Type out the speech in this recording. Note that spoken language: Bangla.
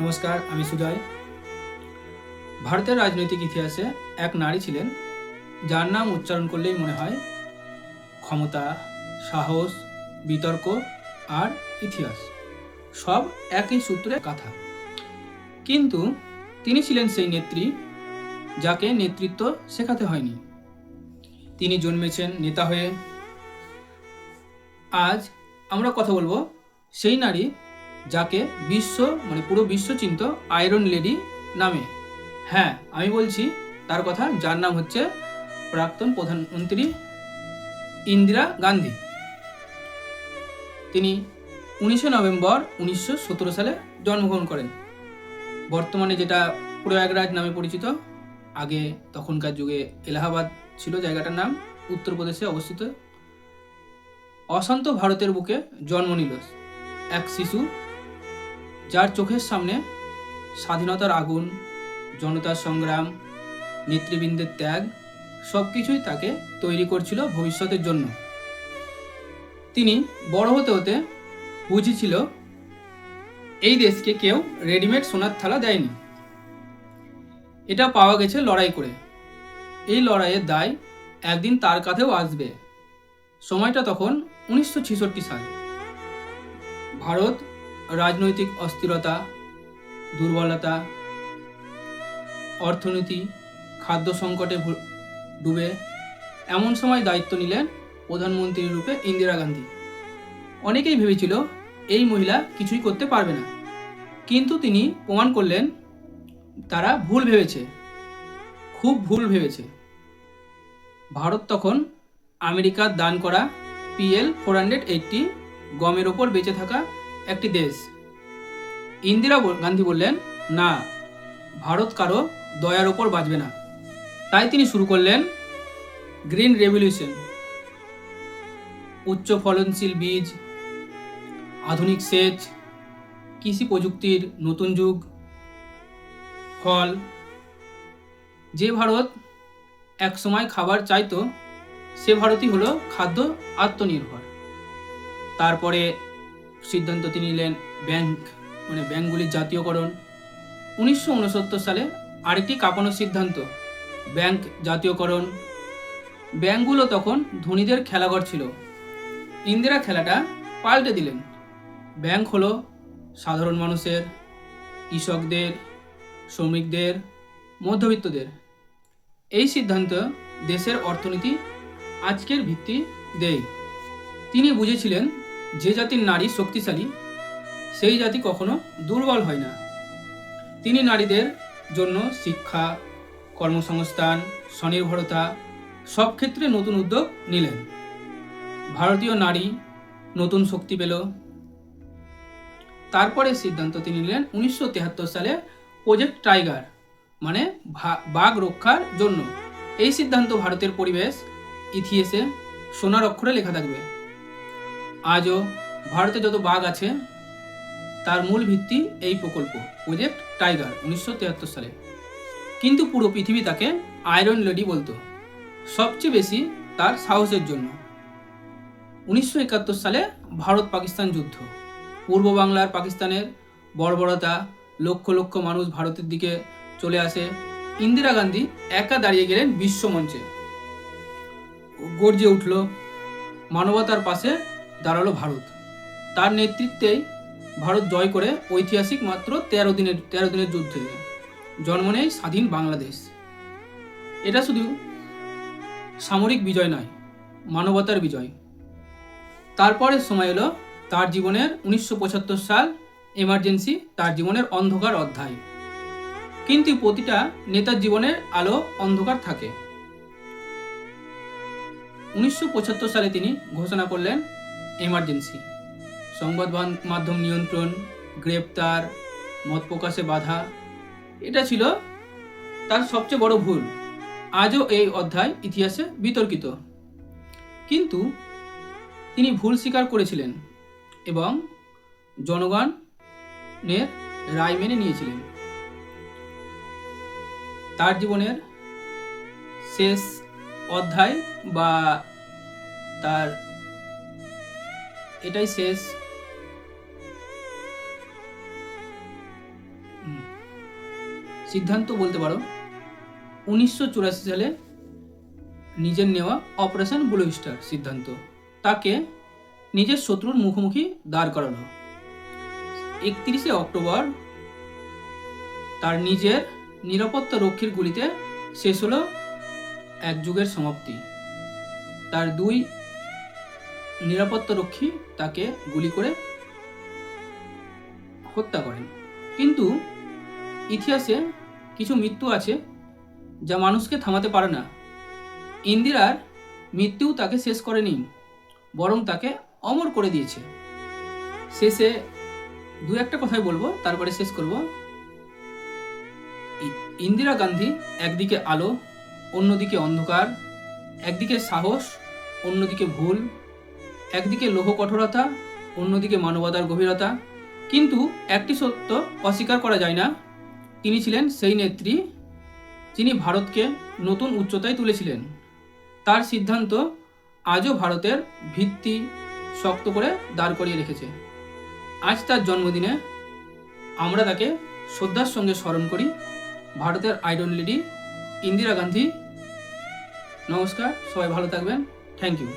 নমস্কার, আমি সুজয়। ভারতের রাজনৈতিক ইতিহাসে এক নারী ছিলেন, যার নাম উচ্চারণ করলেই মনে হয় ক্ষমতা, সাহস, বিতর্ক আর ইতিহাস। সব একই সূত্রে কথা। কিন্তু তিনি ছিলেন সেই নেত্রী যাকে নেতৃত্ব শেখাতে হয়নি। তিনি জন্মেছেন নেতা হয়ে। আজ আমরা কথা বলব সেই নারী যাকে বিশ্ব মানে পুরো বিশ্ব চিন্ত আয়রন লেডি নামে। হ্যাঁ আমি বলছি, তার কথা, যার নাম হচ্ছে প্রাক্তন প্রধানমন্ত্রী ইন্দিরা গান্ধী। তিনি উনিশে নভেম্বর উনিশশো সতেরো সালে জন্মগ্রহণ করেন। বর্তমানে যেটা প্রয়াগরাজ নামে পরিচিত, আগে তখনকার যুগে এলাহাবাদ ছিল জায়গাটার নাম, উত্তরপ্রদেশে অবস্থিত। অশান্ত ভারতের বুকে জন্ম নিল। এক শিশু যার চোখের সামনে স্বাধীনতার আগুন, জনতার সংগ্রাম, নেতৃবৃন্দের ত্যাগ সব কিছুই তাকে তৈরি করছিল ভবিষ্যতের জন্য। তিনি বড় হতে হতে বুঝেছিল, এই দেশকে কেউ রেডিমেড সোনার থালা দেয়নি। এটা পাওয়া গেছে লড়াই করে। এই লড়াইয়ের দায় একদিন তার কাছেও আসবে। সময়টা তখন উনিশশো ছেষট্টি সাল। ভারত রাজনৈতিক অস্থিরতা, দুর্বলতা, অর্থনীতি, খাদ্য সংকটে ডুবে এমন সময় দায়িত্ব নিলেন প্রধানমন্ত্রী রূপে ইন্দিরা গান্ধী। অনেকেই ভেবেছিল এই মহিলা কিছুই করতে পারবে না। কিন্তু তিনি প্রমাণ করলেন, তারা ভুল ভেবেছে, খুব ভুল ভেবেছে। ভারত তখন আমেরিকার দান করা পিএল ফোর হান্ড্রেড এইটটি গমের ওপর বেঁচে থাকা একটি দেশ। ইন্দিরা গান্ধী বললেন, না, ভারত কারও দয়ার ওপর বাঁচবে না। তাই তিনি শুরু করলেন গ্রিন রেভলিউশন। উচ্চ ফলনশীল বীজ, আধুনিক সেচ, কৃষি প্রযুক্তির নতুন যুগ, ফল। যে ভারত একসময় খাবার চাইতো, সে ভারতই হলো খাদ্য আত্মনির্ভর। তারপরে সিদ্ধান্ত তিনি নিলেন ব্যাংক মানে ব্যাংকগুলির জাতীয়করণ। উনিশশো উনসত্তর সালে আরেকটি কাঁপানো সিদ্ধান্ত, ব্যাংক জাতীয়করণ। ব্যাংকগুলো তখন ধনীদের খেলাঘর ছিল। ইন্দিরা খেলাটা পাল্টে দিলেন। ব্যাংক হলো সাধারণ মানুষের, কৃষকদের, শ্রমিকদের, মধ্যবিত্তদের। এই সিদ্ধান্ত দেশের অর্থনীতি আজকের ভিত্তি দেয়। তিনি বুঝেছিলেন যে জাতির নারী শক্তিশালী, সেই জাতি কখনো দুর্বল হয় না। তিনি নারীদের জন্য শিক্ষা, কর্মসংস্থান, স্বনির্ভরতা সব ক্ষেত্রে নতুন উদ্যোগ নিলেন। ভারতীয় নারী নতুন শক্তি পেল। তারপরে সিদ্ধান্ত তিনি নিলেন উনিশশো সালে প্রজেক্ট টাইগার মানে বাঘ রক্ষার জন্য। এই সিদ্ধান্ত ভারতের পরিবেশ, ইতিহাসে সোনার অক্ষরে লেখা থাকবে। আজও ভারতে যত বাঘ আছে, তার মূল ভিত্তি এই প্রকল্প প্রজেক্ট টাইগার উনিশশো সালে। কিন্তু পুরো পৃথিবী তাকে আয়রন লেডি বলতো। সবচেয়ে বেশি তার সাহসের জন্য। উনিশশো একাত্তর সালে ভারত পাকিস্তান যুদ্ধ। পূর্ব বাংলার পাকিস্তানের বর্বরতা, লক্ষ লক্ষ মানুষ ভারতের দিকে চলে আসে। ইন্দিরা গান্ধী একা দাঁড়িয়ে গেলেন বিশ্বমঞ্চে গর্জে উঠল মানবতার পাশে দাঁড়াল ভারত। তার নেতৃত্বেই ভারত জয় করে ঐতিহাসিক মাত্র তেরো দিনের তেরো দিনের যুদ্ধে জন্ম নেয় স্বাধীন বাংলাদেশ। এটা শুধু সামরিক বিজয় নয়, মানবতার বিজয়। তারপরের সময় এলো তার জীবনের উনিশশো পঁচাত্তর সাল এমার্জেন্সি তার জীবনের অন্ধকার অধ্যায়। কিন্তু প্রতিটা নেতার জীবনের আলো অন্ধকার থাকে। উনিশশো পঁচাত্তর সালে তিনি ঘোষণা করলেন এমার্জেন্সি। সংবাদ মাধ্যম নিয়ন্ত্রণ, গ্রেপ্তার, মত প্রকাশে বাধা, এটা ছিল তার সবচেয়ে বড় ভুল। আজও এই অধ্যায় ইতিহাসে বিতর্কিত। কিন্তু তিনি ভুল স্বীকার করেছিলেন এবং জনগণের রায় মেনে নিয়েছিলেন। তার জীবনের শেষ অধ্যায় বা তার এটাই শেষ। সিদ্ধান্ত বলতে পারো, উনিশশো চুরাশি সালে নিজের নেওয়া অপারেশন ব্লু স্টার সিদ্ধান্ত। তাকে নিজের শত্রুর মুখোমুখি দাঁড় করানো। একত্রিশে অক্টোবর তার নিজের নিরাপত্তা রক্ষীর গুলিতে শেষ হলো এক যুগের সমাপ্তি। তার দুই নিরাপত্তা রক্ষী তাকে গুলি করে হত্যা করেন। কিন্তু ইতিহাসে কিছু মৃত্যু আছে যা মানুষকে থামাতে পারে না। ইন্দিরার মৃত্যু তাকে শেষ করেনি, বরং তাকে অমর করে দিয়েছে। শেষে দু একটা কথাই বলব, তারপরে শেষ করব। ইন্দিরা গান্ধী একদিকে আলো, অন্যদিকে অন্ধকার, একদিকে সাহস, অন্যদিকে ভুল একদিকে লৌহ কঠোরতা অন্যদিকে মানবতার গভীরতা। কিন্তু একটি সত্য অস্বীকার করা যায় না। তিনি ছিলেন সেই নেত্রী যিনি ভারতকে নতুন উচ্চতায় তুলেছিলেন। তার সিদ্ধান্ত আজও ভারতের ভিত্তি শক্ত করে দাঁড় করিয়ে রেখেছে। আজ তার জন্মদিনে আমরা তাকে শ্রদ্ধার সঙ্গে স্মরণ করি। ভারতের আইডল লেডি ইন্দিরা গান্ধী। নমস্কার, সবাই ভালো থাকবেন। Thank you.